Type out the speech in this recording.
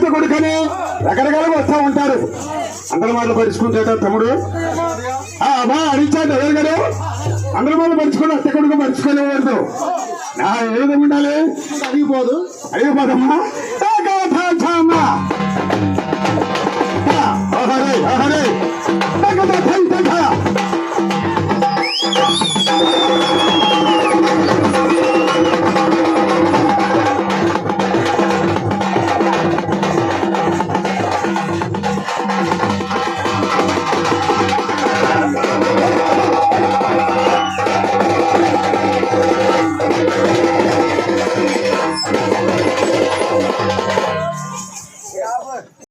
మెనత్త కొడుకని రకరకాలుగా వస్తూ ఉంటారు. అందరి మాటలు పరుచుకుంటాడా తమ్ముడు. ఆ, బా అడిచాడు ఎవరు కదా అందరి మాటలు పరుచుకుని అత్త కొడుకు పరుచుకోలేవద్దు నా ఏ విధంగా ఉండాలి? అడిగిపోదు. అడిగిపోదమ్మా.